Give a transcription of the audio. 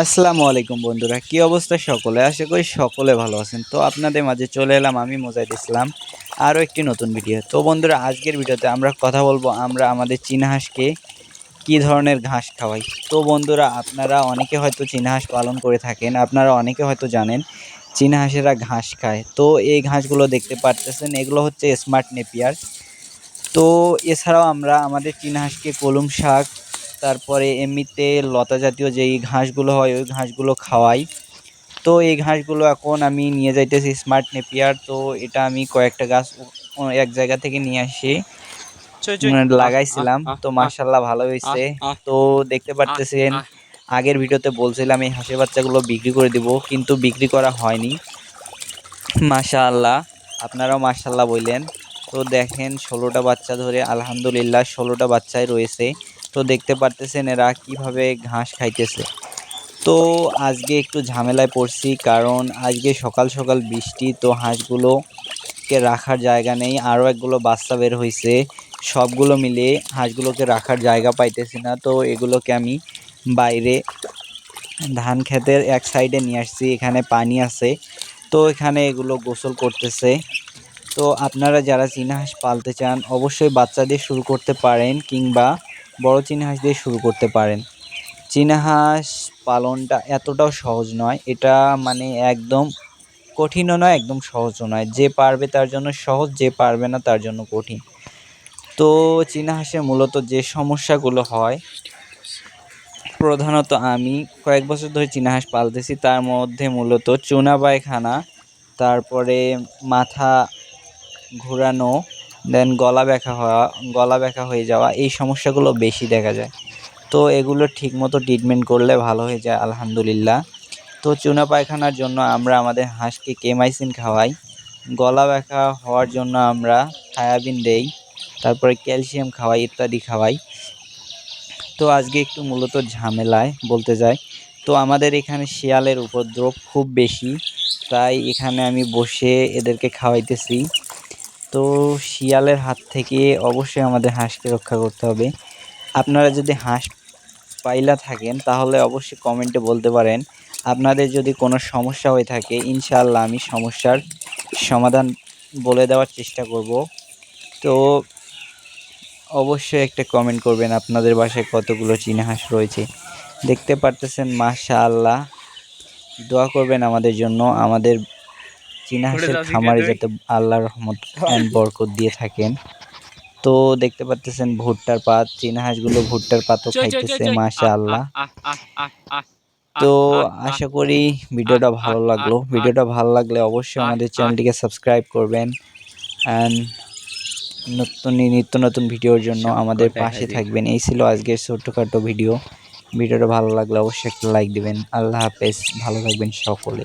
আসসালামু আলাইকুম বন্ধুরা, কি অবস্থা সকলে? আশা করি সকলে ভালো আছেন। তো আপনাদের মাঝে চলে এলাম আমি মোজাইদ ইসলাম, আরও একটি নতুন ভিডিও। তো বন্ধুরা, আজকের ভিডিওতে আমরা কথা বলব আমরা আমাদের চীনা হাঁসকে কী ধরনের ঘাস খাওয়াই। তো বন্ধুরা, আপনারা অনেকে হয়তো চীনা হাঁস পালন করে থাকেন, আপনারা অনেকে হয়তো জানেন চীনাহাঁসেরা ঘাস খায়। তো এই ঘাসগুলো দেখতে পারতেছেন, এগুলো হচ্ছে স্মার্ট নেপিয়ার। তো এছাড়াও আমরা আমাদের চীনা হাঁসকে কলম শাক তারপরে এমনিতে লতা জাতীয় যেই ঘাসগুলো হয় ওই ঘাসগুলো খাওয়াই। তো এই ঘাসগুলো এখন আমি নিয়ে যাইতেছি স্মার্ট নেপিয়ার তো এটা আমি কয়েকটা গাছ এক জায়গা থেকে নিয়ে আসি। লাগাইছিলাম তো মার্শাল্লাহ ভালো হয়েছে তো দেখতে পারতেছেন আগের ভিডিওতে বলছিলাম এই হাঁসের বাচ্চাগুলো বিক্রি করে দিব কিন্তু বিক্রি করা হয়নি। মাশাআল্লাহ আপনারাও মাশাল্লাহ বললেন। তো দেখেন ষোলোটা বাচ্চা ধরে আলহামদুলিল্লাহ ষোলোটা বাচ্চাই রয়েছে। তো দেখতে পারতেছেন এরা কীভাবে ঘাস খাইতেছে। তো আজকে একটু ঝামেলায় পড়ছি কারণ আজকে সকাল সকাল বৃষ্টি, তো হাঁসগুলোকে রাখার জায়গা নেই। আরও একগুলো বাচ্চা বের হয়েছে সবগুলো মিলে হাঁসগুলোকে রাখার জায়গা পাইতেছি না। তো এগুলোকে আমি বাইরে ধান ক্ষেতের এক সাইডে নিয়ে আসছি। এখানে পানি আছে। তো এখানে এগুলো গোসল করতেছে। তো আপনারা যারা চীনা হাঁস পালতে চান, অবশ্যই বাচ্চা দিয়ে শুরু করতে পারেন কিংবা বড় চীনা হাঁস দিয়ে শুরু করতে পারেন। চীনা হাঁস পালনটা এতটাও সহজ নয়, এটা মানে একদম কঠিনও নয়, একদম সহজও নয়। যে পারবে তার জন্য সহজ, যে পারবে না তার জন্য কঠিন। তো চীনা হাঁসে মূলত যে সমস্যাগুলো হয়, প্রধানত আমি কয়েক বছর ধরে চীনা হাঁস পালতেছি, তার মধ্যে মূলত চুনা পায়খানা, তারপরে মাথা ঘোরানো দেন গলা ব্যথা হওয়া, গলা ব্যথা হয়ে যাওয়া, এই সমস্যাগুলো বেশি দেখা যায়। তো এগুলো ঠিকমতো ট্রিটমেন্ট করলে ভালো হয়ে যায়, আলহামদুলিল্লাহ। তো চুনা পায়খানার জন্য আমরা আমাদের হাঁসকে কেমাইসিন খাওয়াই। গলা ব্যথা হওয়ার জন্য আমরা থায়াবিন দেই, তারপরে ক্যালসিয়াম খাওয়াই, ইত্যাদি খাওয়াই। তো আজকে একটু মূলত ঝামেলায় বলতে যাই। তো আমাদের এখানে শিয়ালের উপদ্রব খুব বেশি, তাই এখানে আমি বসে এদেরকে খাওয়াইতেছি। তো শিয়ালের হাত থেকে অবশ্যই আমাদের হাঁসকে রক্ষা করতে হবে। আপনারা যদি হাঁস পাইলা থাকেন, তাহলে অবশ্যই কমেন্টে বলতে পারেন। আপনাদের যদি কোনো সমস্যা হয়ে থাকে, ইনশাআল্লাহ আমি সমস্যার সমাধান বলে দেওয়ার চেষ্টা করব। তো অবশ্যই একটা কমেন্ট করবেন, আপনাদের বাসায় কতগুলো চীনা হাঁস রয়েছে। দেখতে পারতেছেন, মাশাআল্লাহ। দোয়া করবেন আমাদের জন্য, আমাদের চীনা হাঁসের খামারে যাতে আল্লাহ রহমত অ্যান্ড বরকত দিয়ে থাকেন। তো দেখতে পারতেছেন ভুট্টার পাত চীনা হাঁসগুলো ভুট্টার পাতও খাইতেছে মাশাআল্লাহ। তো আশা করি ভিডিওটা ভালো লাগল। ভিডিওটা ভালো লাগলে অবশ্যই আমাদের চ্যানেলটিকে সাবস্ক্রাইব করবেন অ্যান্ড নতুন নিত্য নতুন ভিডিওর জন্য আমাদের পাশে থাকবেন। এই ছিল আজকের ছোট্টখাটো ভিডিও। ভিডিওটা ভালো লাগলে অবশ্যই একটা লাইক দিবেন। আল্লাহ হাফেজ। ভালো থাকবেন সকলে।